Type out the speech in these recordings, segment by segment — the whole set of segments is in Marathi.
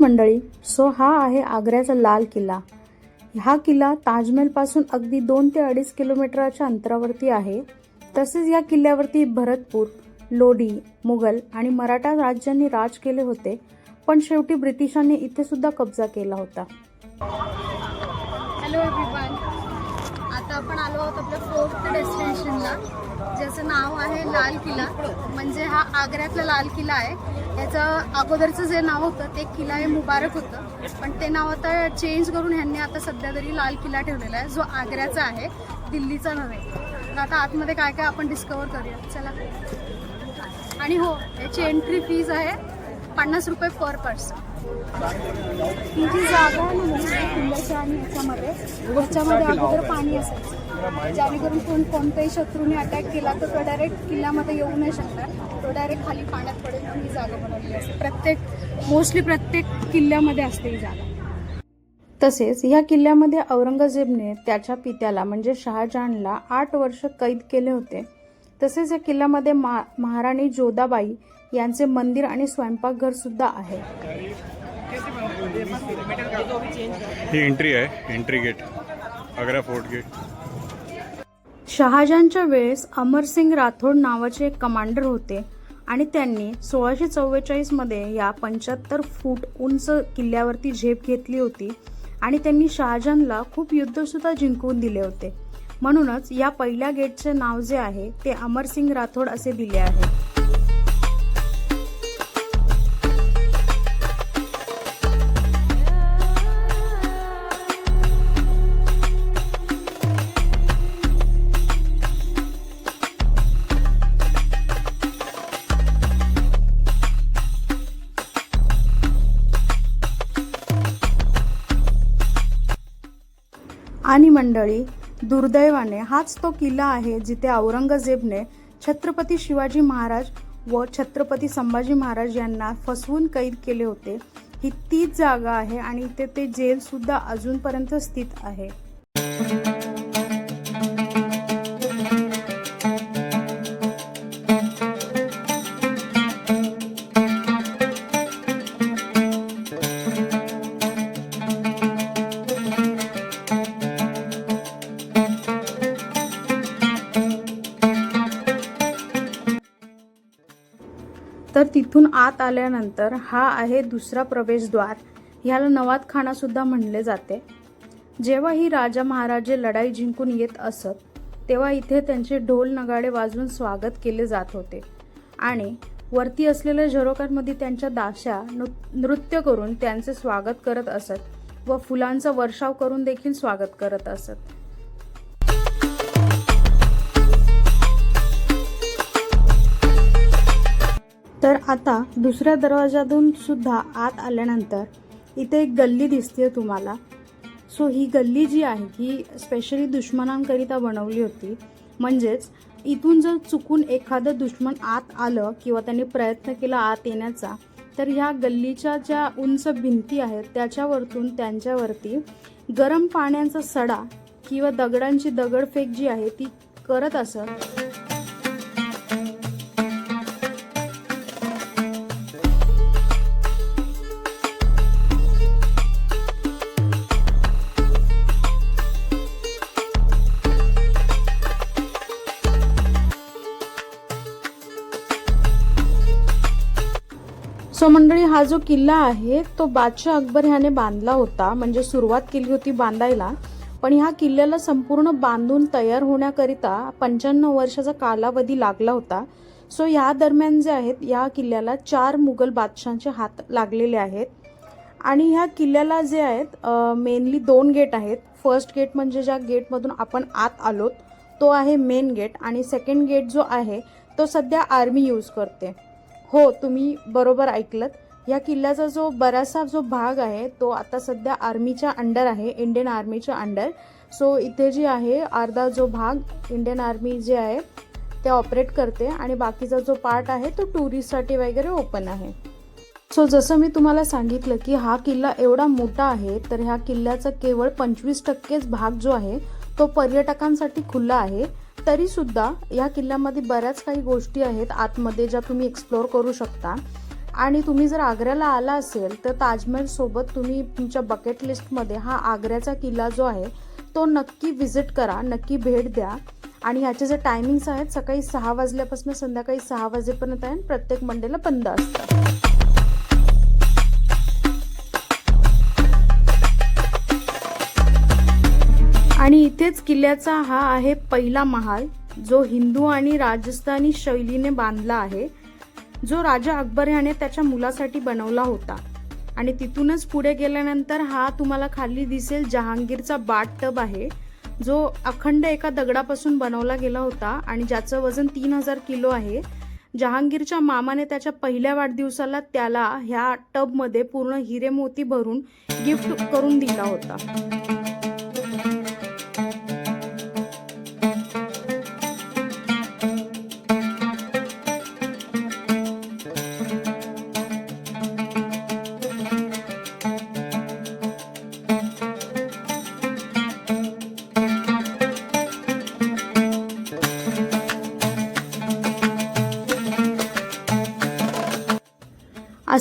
नमस्कार मंडळी सो हा आहे आग्र्याचा लाल किल्ला. हा किल्ला ताजमहलपासून अगदी दोन ते अडीच किलोमीटरच्या अंतरावरती आहे. तसेच या किल्ल्यावरती भरतपूर लोडी मुघल आणि मराठा राज्यांनी राज केले होते पण शेवटी ब्रिटिशांनी इथे सुद्धा कब्जा केला होता. हॅलो एव्हरीवन आपण आलो आहोत आपल्या फोर्थ डेस्टिनेशनला ज्याचं नाव आहे लाल किल्ला म्हणजे हा आग्र्यातला लाल किल्ला आहे. याचं अगोदरचं जे नाव होतं ते किल्ला हे मुबारक होतं. पण ते नाव आता चेंज करून ह्यांनी आता सध्या तरी लाल किल्ला ठेवलेला आहे. जो आग्र्याचा आहे दिल्लीचा नव्हे. तर आता आतमध्ये काय काय आपण डिस्कवर करूया चला. आणि हो याची एंट्री फीज आहे पन्नास रुपये पर पर्सन ही जी जागा आहे ना म्हणजे किल्ल्याच्या आणि ह्याच्यामध्ये ह्याच्यामध्ये अगोदर पाणी असायचं. जेणेकरून कोण कोणत्याही शत्रूने अटॅक केला तर तो डायरेक्ट किल्ल्यामध्ये येऊ नाही शकणार. तो डायरेक्ट खाली पाण्यात पडेल म्हणून ही जागा बनवली असते. प्रत्येक मोस्टली प्रत्येक किल्ल्यामध्ये असते ही जागा. तसेच या किल्ल्यामध्ये औरंगजेबने त्याच्या पित्याला म्हणजे शहाजहानला आठ वर्ष कैद केले होते. तसेच या किल्ल्यामध्ये मा महाराणी जोधाबाई यांचे मंदिर आणि स्वयंपाकघर सुद्धा आहे. ही एंट्री आहे entry gate Agra fort gate शहाजहानच्या वेळेस अमरसिंग राठोड नावाचे एक कमांडर होते आणि त्यांनी सोळाशे चव्वेचाळीसमध्ये या पंच्याहत्तर फूट उंच किल्ल्यावरती झेप घेतली होती आणि त्यांनी शहाजहानला खूप युद्धसुद्धा जिंकवून दिले होते. म्हणूनच या पहिल्या गेटचे नाव जे आहे ते अमरसिंग राठोड असे दिले आहे. आणि मंडळी दुर्दैवाने हाच तो किल्ला आहे जिथे औरंगजेबने छत्रपती शिवाजी महाराज व छत्रपती संभाजी महाराज यांना फसवून कैद केले होते. ही तीच जागा आहे आणि इथे ते जेलसुद्धा अजूनपर्यंत स्थित आहे. तर तिथून आत आल्यानंतर हा आहे दुसरा प्रवेशद्वार. ह्याला नवाद खाना म्हणले जाते. जेव्हा ही राजा महाराजे लढाई जिंकून येत असत तेव्हा इथे त्यांचे ढोल नगाडे वाजवून स्वागत केले जात होते. आणि वरती असलेल्या झरोकांमध्ये त्यांच्या दाशा नृ नृत्य करून त्यांचे स्वागत करत असत व फुलांचा वर्षाव करून देखील स्वागत करत असत. तर आता दुसऱ्या दरवाजातून सुद्धा आत आल्यानंतर इथे एक गल्ली दिसते तुम्हाला. सो ही गल्ली जी आहे ही स्पेशली दुश्मनांकरिता बनवली होती. म्हणजेच इथून जर चुकून एखादं दुश्मन आत आलं किंवा त्यांनी प्रयत्न केला आत येण्याचा तर ह्या गल्लीच्या ज्या उंच भिंती आहेत त्याच्यावरतून त्यांच्यावरती गरम पाण्याचा सडा किंवा दगडांची दगडफेक जी आहे ती करत असत. सो मंडळी हा जो किल्ला आहे तो बादशाह अकबर ह्याने बांधला होता. म्हणजे सुरुवात केली होती बांधायला. पण ह्या किल्ल्याला संपूर्ण बांधून तयार होण्याकरिता पंच्याण्णव वर्षाचा कालावधी लागला होता. सो ह्या दरम्यान जे आहेत या किल्ल्याला चार मुघल बादशांचे हात लागलेले आहेत. आणि ह्या किल्ल्याला जे आहेत मेनली दोन गेट आहेत. फर्स्ट गेट म्हणजे ज्या गेटमधून आपण आत आलोत तो आहे मेन गेट आणि सेकंड गेट जो आहे तो सध्या आर्मी यूज करते. हो तुम्ही बरोबर ऐकलत. या किल्ल्याचा जो बराचसा जो भाग आहे तो आता सध्या आर्मीच्या अंडर आहे इंडियन आर्मीच्या अंडर. सो इथे जी आहे अर्धा जो भाग इंडियन आर्मी जे आहे ते ऑपरेट करते आणि बाकीचा जो पार्ट आहे तो टुरिस्टसाठी वगैरे ओपन आहे. सो जसं मी तुम्हाला सांगितलं की हा किल्ला एवढा मोठा आहे तर ह्या किल्ल्याचा केवळ पंचवीस टक्केच भाग जो आहे तो पर्यटकांसाठी खुला आहे. तरी सुद्धा या किल्ल्यामध्ये बऱ्याच काही गोष्टी आहेत आतमध्ये ज्या तुम्ही एक्सप्लोअर करू शकता. आणि तुम्ही जर आग्र्याला आला असेल तर ताजमहल सोबत तुम्ही तुमच्या बकेट लिस्टमध्ये हा आग्र्याचा किल्ला जो आहे तो नक्की विजिट करा नक्की भेट द्या. आणि ह्याचे जे टायमिंग्स आहेत सकाळी सहा वाजल्यापासून संध्याकाळी सहा वाजेपर्यंत आहे आणि प्रत्येक मंडेला बंद असतात आणि इथेच किल्ल्याचा हा आहे पहिला महाल जो हिंदू आणि राजस्थानी शैलीने बांधला आहे जो राजा अकबर याने त्याच्या मुलासाठी बनवला होता. आणि तिथूनच पुढे गेल्यानंतर हा तुम्हाला खाली दिसेल जहांगीरचा बाट टब आहे जो अखंड एका दगडापासून बनवला गेला होता आणि ज्याचं वजन तीन हजार किलो आहे. जहांगीरच्या मामाने त्याच्या पहिल्या वाढदिवसाला त्याला ह्या टबमध्ये पूर्ण हिरे मोती भरून गिफ्ट करून दिला होता.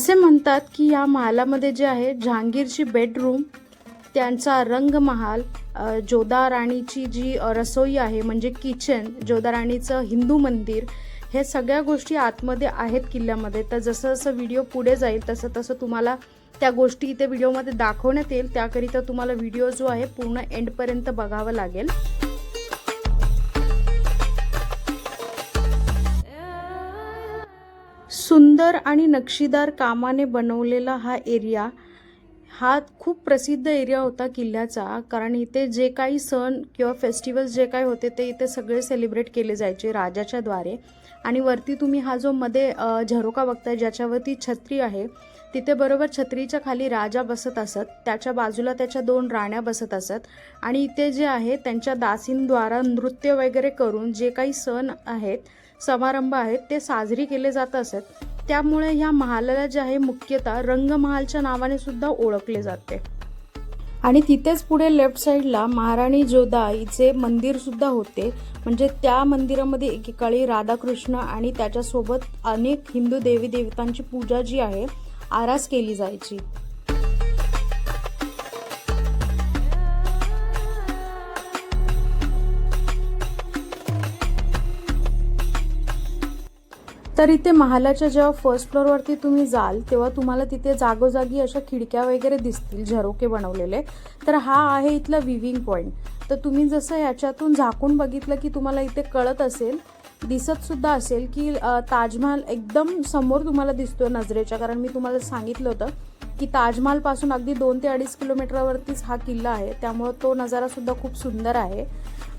असे म्हणतात की या महालामध्ये जे आहे जहांगीरची बेडरूम त्यांचा रंगमहाल महाल जोधा राणीची जी रसोई आहे म्हणजे किचन जोधा राणीचं हिंदू मंदिर हे सगळ्या गोष्टी आतमध्ये आहेत किल्ल्यामध्ये. तर जसं जसं व्हिडिओ पुढे जाईल तसं तसं तुम्हाला त्या गोष्टी इथे व्हिडिओमध्ये दाखवण्यात येईल. त्याकरिता तुम्हाला व्हिडिओ जो आहे पूर्ण एंडपर्यंत बघावा लागेल. सुंदर आणि नक्षीदार कामाने बनवलेला हा एरिया हा खूप प्रसिद्ध एरिया होता किल्ल्याचा कारण इथे जे काही सण किंवा फेस्टिवल्स जे काही होते ते इथे सगळे सेलिब्रेट केले जायचे राजाच्या द्वारे. आणि वरती तुम्ही हा जो मध्ये झरोका बघताय ज्याच्यावरती छत्री आहे तिथे बरोबर छत्रीच्या खाली राजा बसत असत त्याच्या बाजूला त्याच्या दोन राण्या बसत असत. आणि इथे जे आहे त्यांच्या दासींद्वारा नृत्य वगैरे करून जे काही सण आहेत समारंभ आहेत ते साजरी केले जात असत. त्यामुळे ह्या महालाला जे आहे मुख्यतः रंगमहालच्या नावाने सुद्धा ओळखले जाते. आणि तिथेच पुढे लेफ्ट साईडला महाराणी जोदाईचे मंदिर सुद्धा होते. म्हणजे त्या मंदिरामध्ये एकेकाळी राधाकृष्ण आणि त्याच्यासोबत अनेक हिंदू देवी देवतांची पूजा जी आहे आरास केली जायची. तर इथे महालाच्या जेव्हा फर्स्ट फ्लोअरवरती तुम्ही जाल तेव्हा तुम्हाला तिथे जागोजागी अशा खिडक्या वगैरे दिसतील झरोके बनवलेले. तर हा आहे इथला विविंग पॉईंट तर तुम्ही जसं याच्यातून झाकून बघितलं की तुम्हाला इथे कळत असेल दिसत सुद्धा असेल की ताजमहाल एकदम समोर तुम्हाला दिसतोय नजरेच्या. कारण मी तुम्हाला सांगितलं होतं की ताजमहालपासून अगदी दोन ते अडीच किलोमीटरवरतीच हा किल्ला आहे. त्यामुळं तो नजारा सुद्धा खूप सुंदर आहे.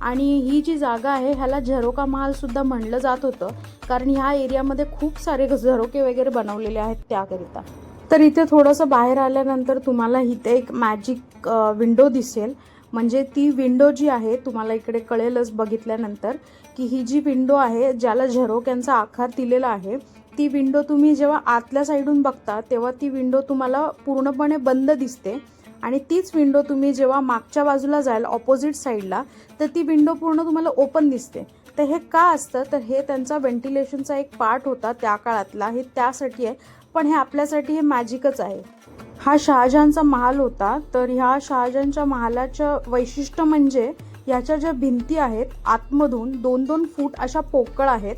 आणि ही जी जागा आहे ह्याला झरोका महालसुद्धा म्हणलं जात होतं. कारण ह्या एरियामध्ये खूप सारे झरोके वगैरे बनवलेले आहेत त्याकरिता. तर इथे थोडंसं बाहेर आल्यानंतर तुम्हाला इथे एक मॅजिक विंडो दिसेल. म्हणजे ती विंडो जी आहे तुम्हाला इकडे कळेलच बघितल्यानंतर की ही जी विंडो आहे ज्याला झरोक्यांचा आकार दिलेला आहे ती विंडो तुम्ही जेव्हा आतल्या साईडून बघता तेव्हा ती विंडो तुम्हाला पूर्णपणे बंद दिसते. आणि तीच विंडो तुम्ही जेव्हा मागच्या बाजूला जाल ऑपोजिट साईडला तर ती विंडो पूर्ण तुम्हाला ओपन दिसते. तर हे का असतं? तर हे त्यांचा व्हेंटिलेशनचा एक पार्ट होता त्या काळातला. हे त्यासाठी आहे. पण हे आपल्यासाठी हे मॅजिकच आहे. हा शहाजहानचा महाल होता. तर ह्या शहाजहानच्या महालाचं वैशिष्ट्य म्हणजे याच्या ज्या भिंती आहेत आतमधून दोन दोन फूट अशा पोकळ आहेत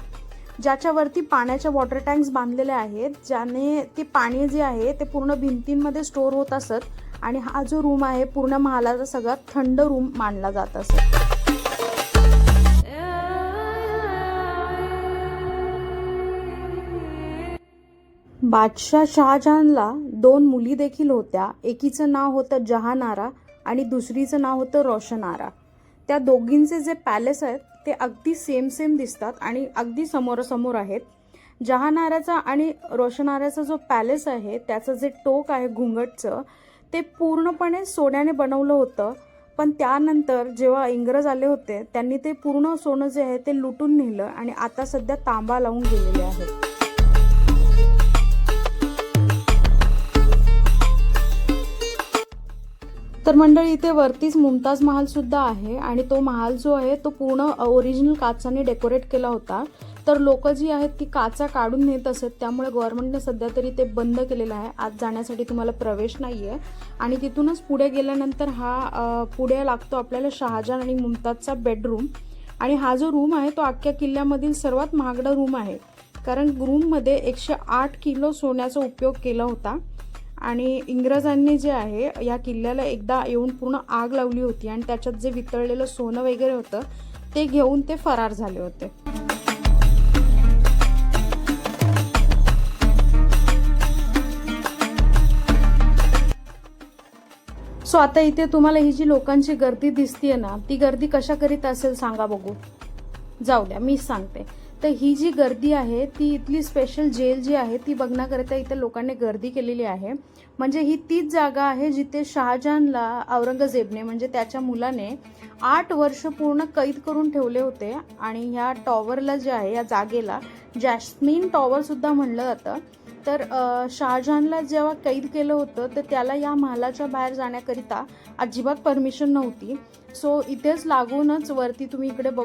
ज्याच्यावरती पाण्याच्या वॉटर टँक्स बांधलेले आहेत ज्याने ते पाणी जे आहे ते पूर्ण भिंतींमध्ये स्टोअर होत असत. आणि हा जो रूम आहे पूर्ण महालाचा सगळ्यात थंड रूम मानला जात असत बादशाह शहाजहानला दोन मुली देखील होत्या. एकीचं नाव होतं जहानारा आणि दुसरीचं नाव होतं रोशनारा. त्या दोघींचे जे पॅलेस आहेत ते अगदी सेम सेम दिसतात आणि अगदी समोरासमोर आहेत. जहानाऱ्याचा आणि रोशनाऱ्याचा जो पॅलेस आहे त्याचं जे टोक आहे घुंगटचं ते पूर्णपणे सोन्याने बनवलं होतं. पण त्यानंतर जेव्हा इंग्रज आले होते त्यांनी ते पूर्ण सोनं जे आहे ते लुटून नेलं आणि आता सध्या तांबा लावून गेलेले आहे तर मंडळी इथे वरतीच मुमताज महाल सुद्धा आहे आणि तो महाल जो आहे तो पूर्ण ओरिजिनल काचाने डेकोरेट केला होता. तर लोक जी आहेत ती काचा काढून नेत असत त्यामुळे गव्हर्नमेंटने सध्या तरी ते बंद केलेलं आहे. आत जाण्यासाठी तुम्हाला प्रवेश नाही आहे आणि तिथूनच पुढे गेल्यानंतर हा पुढे लागतो आपल्याला शहाजहान आणि मुमताजचा बेडरूम आणि हा जो रूम आहे तो अख्ख्या किल्ल्यामधील सर्वात महागडा रूम आहे. कारण रूममध्ये एकशे आठ किलो सोन्याचा उपयोग केला होता. आणि इंग्रजांनी जे आहे या किल्ल्याला एकदा येऊन पूर्ण आग लावली होती. आणि त्याच्यात जे वितळलेलं सोनं वगैरे होतं ते घेऊन ते फरार झाले होते. सो आता इथे तुम्हाला ही जी लोकांची गर्दी दिसतीये ना ती गर्दी कशा करीत असेल सांगा बघू. जाऊ द्या मीच सांगते. तर ही जी गर्दी आहे ती इथली स्पेशल जेल जी आहे ती बघण्याकरिता इथे लोकांनी गर्दी केलेली आहे. म्हणजे ही तीच जागा आहे जिथे शहाजहानला औरंगजेबने म्हणजे त्याच्या मुलाने आठ वर्ष पूर्ण कैद करून ठेवले होते. आणि ह्या टॉवरला जे आहे या जागेला जॅस्मिन टॉवरसुद्धा म्हणलं जातं. तर शाहजहानला जेव्हा कैद केलं होतं तर त्याला या महालाच्या बाहेर जाण्याकरिता अजिबात परमिशन नव्हती. सो इथेच लागूनच वरती तुम्ही इकडे बघ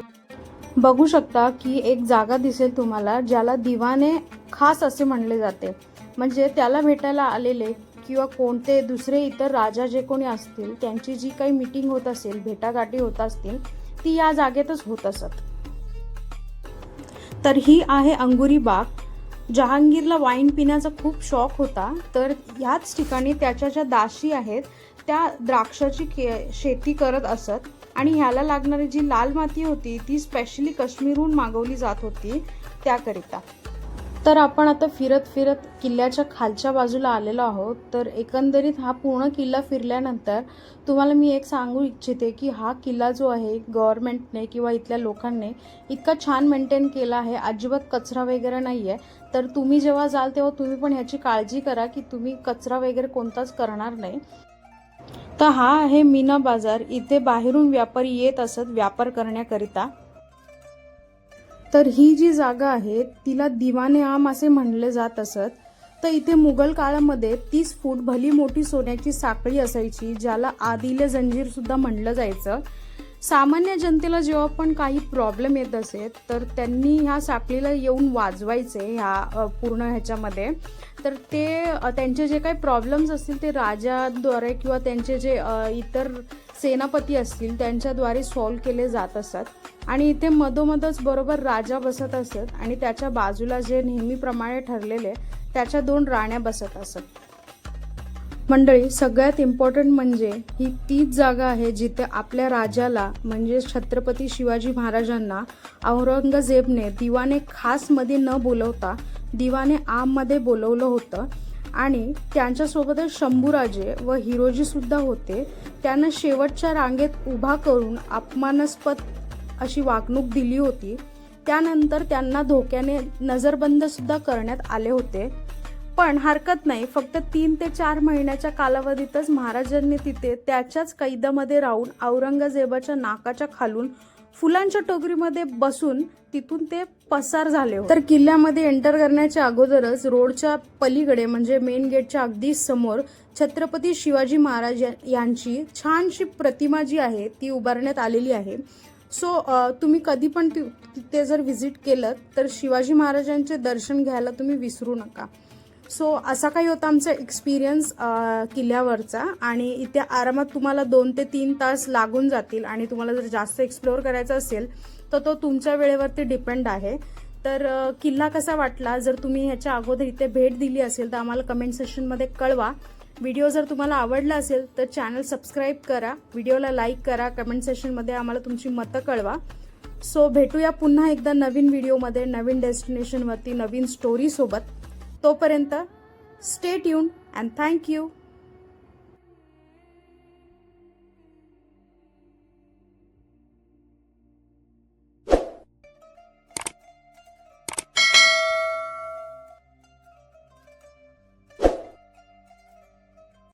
बघू शकता की एक जागा दिसेल तुम्हाला ज्याला दिवाने खास असे म्हणले जाते. म्हणजे त्याला भेटायला आलेले किंवा कोणते दुसरे इतर राजा जे कोणी असतील त्यांची जी काही मीटिंग होत असेल भेटागाठी होत असतील ती या जागेतच होत असत. तर ही आहे अंगुरी बाग. जहांगीरला वाईन पिण्याचा खूप शौक होता. तर ह्याच ठिकाणी त्याच्या ज्या दाशी आहेत त्या द्राक्षाची के शेती करत असत. आणि ह्याला लागणारी जी लाल माती होती ती स्पेशली काश्मीरहून मागवली जात होती त्याकरिता. तर आपण आता फिरत फिरत किल्ल्याच्या खालच्या बाजूला आलेलो आहोत. तर एकंदरीत हा पूर्ण किल्ला फिरल्यानंतर तुम्हाला मी एक सांगू इच्छिते की हा किल्ला जो आहे गव्हर्नमेंटने किंवा इथल्या लोकांनी इतका छान मेंटेन केला आहे. अजिबात कचरा वगैरे नाही आहे तर तुम्ही जेव्हा जाल तेव्हा तुम्ही पण ह्याची काळजी करा की तुम्ही कचरा वगैरे कोणताच करणार नाही. तर हा आहे मीना बाजार. इथे बाहेरून व्यापारी येत असत व्यापार करण्याकरिता. तर ही जी जागा आहे तिला दिवाने आम असे म्हणले जात असत. तर इथे मुघल काळामध्ये तीस फूट भली मोठी सोन्याची साखळी असायची ज्याला आदिले जंजीर सुद्धा म्हणलं जायचं. सामान्य जनतेला जेव्हा पण काही प्रॉब्लेम येत असेल तर त्यांनी ह्या साखळीला येऊन वाजवायचे ह्या पूर्ण ह्याच्यामध्ये. तर ते त्यांचे जे काही प्रॉब्लेम्स असतील ते राजाद्वारे किंवा त्यांचे जे इतर सेनापती असतील त्यांच्याद्वारे सॉल्व्ह केले जात असत. आणि इथे मधोमधच बरोबर राजा बसत असत आणि त्याच्या बाजूला जे नेहमीप्रमाणे ठरलेले त्याच्या दोन राण्या बसत असत. मंडळी सगळ्यात इम्पॉर्टंट म्हणजे ही तीच जागा आहे जिथे आपल्या राजाला म्हणजे छत्रपती शिवाजी महाराजांना औरंगजेबने दिवाने खासमध्ये न बोलवता दिवाने आममध्ये बोलवलं होतं. आणि त्यांच्यासोबतच शंभूराजे व हिरोजीसुद्धा होते. त्यांना शेवटच्या रांगेत उभा करून अपमानास्पद अशी वागणूक दिली होती. त्यानंतर त्यांना धोक्याने नजरबंद सुद्धा करण्यात आले होते. पण हरकत नाही. फक्त तीन ते चार महिन्याच्या कालावधीतच महाराजांनी तिथे त्याच्याच कैदामध्ये राहून औरंगजेबाच्या नाकाच्या खालून फुलांच्या टोकरीमध्ये बसून तिथून ते पसार झाले तर किल्ल्यामध्ये एंटर करण्याच्या अगोदरच रोडच्या पलीकडे म्हणजे मेन गेटच्या अगदी समोर छत्रपती शिवाजी महाराज यांची छानशी प्रतिमा जी आहे ती उभारण्यात आलेली आहे. सो तुम्ही कधी पण ति- तिथे जर व्हिजिट केलं तर शिवाजी महाराजांचे दर्शन घ्यायला तुम्ही विसरू नका. सो असा काही होता आमचा एक्सपिरियन्स किल्ल्यावरचा. आणि इथे आरामात तुम्हाला दोन ते तीन तास लागून जातील आणि तुम्हाला जर जास्त एक्सप्लोअर करायचा असेल तर तो तुमच्या वेळेवरती डिपेंड आहे. तर किल्ला कसा वाटला? जर तुम्ही ह्याच्या अगोदर इथे भेट दिली असेल तर आम्हाला कमेंट सेशनमध्ये कळवा. व्हिडिओ जर तुम्हाला आवडला असेल तर चॅनल सबस्क्राईब करा. व्हिडिओला लाईक करा. कमेंट सेशनमध्ये आम्हाला तुमची मतं कळवा. सो भेटूया पुन्हा एकदा नवीन व्हिडिओमध्ये नवीन डेस्टिनेशनवरती नवीन स्टोरीसोबत तोपर्यंत stay tune and thank you